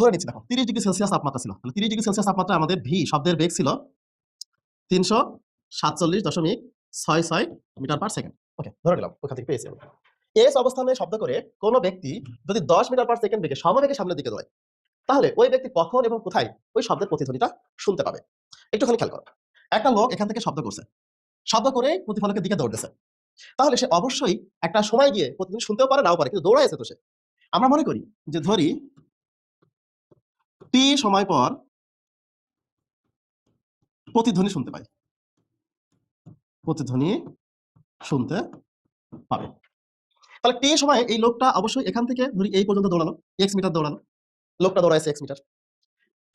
ধরে নিচ্ছি, দেখো, তিরিশ ডিগ্রি সেলসিয়াস তাপমাত্রা ছিল। তাহলে তিরিশ ডিগ্রি সেলসিয়াস তাপমাত্রা আমাদের ভি শব্দের বেগ ছিল তিনশো সাতচল্লিশ দশমিক ছয় ছয় মিটার পার সেকেন্ড। ওকে, ধরে নিলাম, ওখান থেকে পেয়েছি এস অবস্থানে শব্দ করে কোনো ব্যক্তি যদি দশ মিটার পার সেকেন্ড বেগে সমবেগে সামনের দিকে দৌড়ায়, তাহলে ওই ব্যক্তি কখন এবং কোথায় ওই শব্দের প্রতিধ্বনিটা শুনতে পাবে? একটুখানি খেয়াল করো। একটা লোক এখান থেকে শব্দ করছে, শব্দ করে প্রতিফলকের দিকে দৌড়তেছে। তাহলে সে অবশ্যই একটা সময় গিয়ে প্রতিদিন শুনতেও পারে, নাও পারে, কিন্তু দৌড়াইছে তো সে। আমরা মনে করি যে ধরি টি সময় পর প্রতিধ্বনি শুনতে পাই। প্রতিধ্বনি শুনতে পাবে। তাহলে টি সময়ে এই লোকটা অবশ্যই এখান থেকে ধরি এই পর্যন্ত দৌড়ানো এক্স মিটার দৌড়ানো লোকটা দৌড়াইছে এক্স মিটার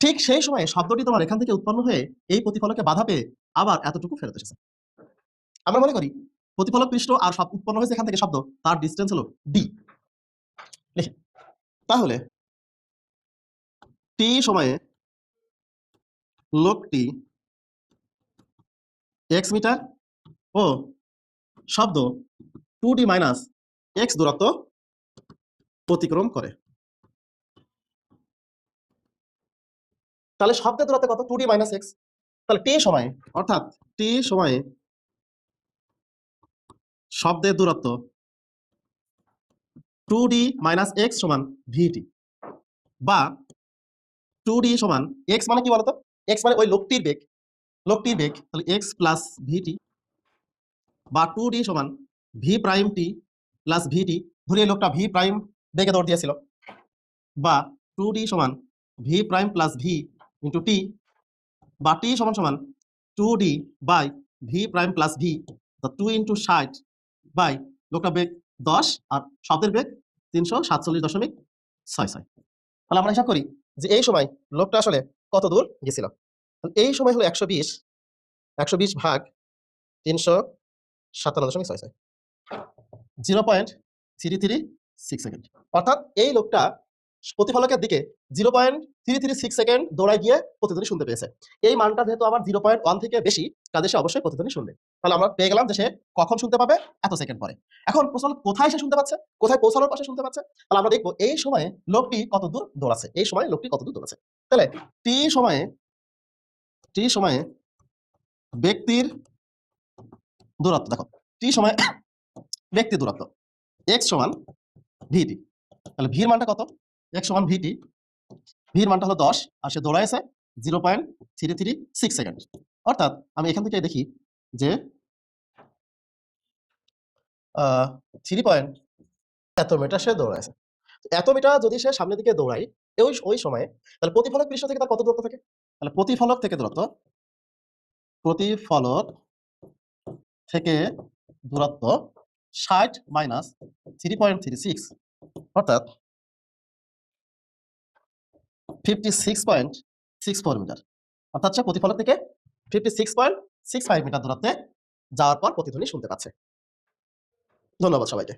ঠিক সেই সময়ে শব্দটি তোমার এখান থেকে উৎপন্ন হয়ে এই প্রতিফলকে বাধা পেয়ে আবার এতটুকু ফেরত এসেছে। আমরা মনে করি প্রতিফলক পৃষ্ঠ আর সব উৎপন্ন হয়েছে এখান থেকে শব্দ, তার ডিস্টেন্স হলো ডি তাহলে টি সময়ে লোকটি এক্স মিটার ও শব্দ টু ডি মাইনাস এক্স দূরত্ব অতিক্রম করে। তাহলে শব্দের দূরত্ব কত? টু ডি মাইনাস এক্স তাহলে টি সময়ে, অর্থাৎ টি সময়ে শব্দের দূরত্ব টু ডি মাইনাস এক্স সমান ভিটি বা টু ডি সমান এক্স মানে কি বলতো? এক্স মানে ওই লোকটির বেগ। লোকটির বেগ, তাহলে এক্স প্লাস ভিটি বা টু ডি সমান V prime T plus VT ধরি এই লোকটা ভি প্রাইম বেগে দৌড় দিয়েছিল। বা টু ডি সমান v prime plus v into t বা টি সমান সমান two d by v prime plus v two into ষাট বাই লোকটা বেগ দশ আর শব্দের বেগ তিনশো সাতচল্লিশ দশমিক ছয় ছয়। তাহলে আমরা হিসাব করি যে এই সময় লোকটা আসলে কত দূর গেছিল? এই সময় হলো একশো বিশ একশো বিশ ভাগ তিনশো সাতান্ন দশমিক ছয় ছয়। Zero point three three six second. অর্থাৎ এই লোকটা প্রতিফলকের দিকে zero point three three six second দৌড়ায় গিয়ে প্রতিধ্বনি শুনতে পেয়েছে। এই মানটা যেহেতু আমার জিরো পয়েন্ট ওয়ান থেকে বেশি কাজে সে অবশ্যই প্রতিধ্বনি শুনবে। তাহলে আমরা পেয়ে গেলাম যে সে কখন শুনতে পাবে? এত সেকেন্ড পরে। এখন প্রশ্ন কোথায় সে শুনতে পাচ্ছে? কোথায় পৌঁছানোর পাশে শুনতে পাচ্ছে? তাহলে আমরা দেখব, এই সময়ে লোকটি কত দূর দৌড়াচ্ছে? এই সময় লোকটি কত দূর দৌড়াচ্ছে? তাহলে টি সময়ে টি সময়ে ব্যক্তির দূরত্ব, দেখো টি সময় ব্যক্তির দূরত্ব এক্স সমান ভিটি তাহলে ভির মানটা কত? সমান ভিটি মানটা হলো দশ, আর সে দৌড়াইছে জিরো সেকেন্ড অর্থাৎ আমি এখান থেকে দেখি যে থ্রি পয়েন্ট এত মিটার সে দৌড়াইছে এত মিটার যদি সে সামনের দিকে দৌড়ায় ওই ওই সময়ে তাহলে প্রতিফলক পৃষ্ঠ থেকে তার কত দূরত্ব থাকে? তাহলে প্রতিফলক থেকে দূরত্ব, প্রতিফলক থেকে দূরত্ব ষাট minus three point three six অর্থাৎ fifty six point six four metre অর্থাৎ সে প্রতিফলক থেকে fifty six point six five metre দূরত্বে যাওয়ার পর প্রতিধ্বনি শুনতে পাচ্ছে। ধন্যবাদ সবাইকে।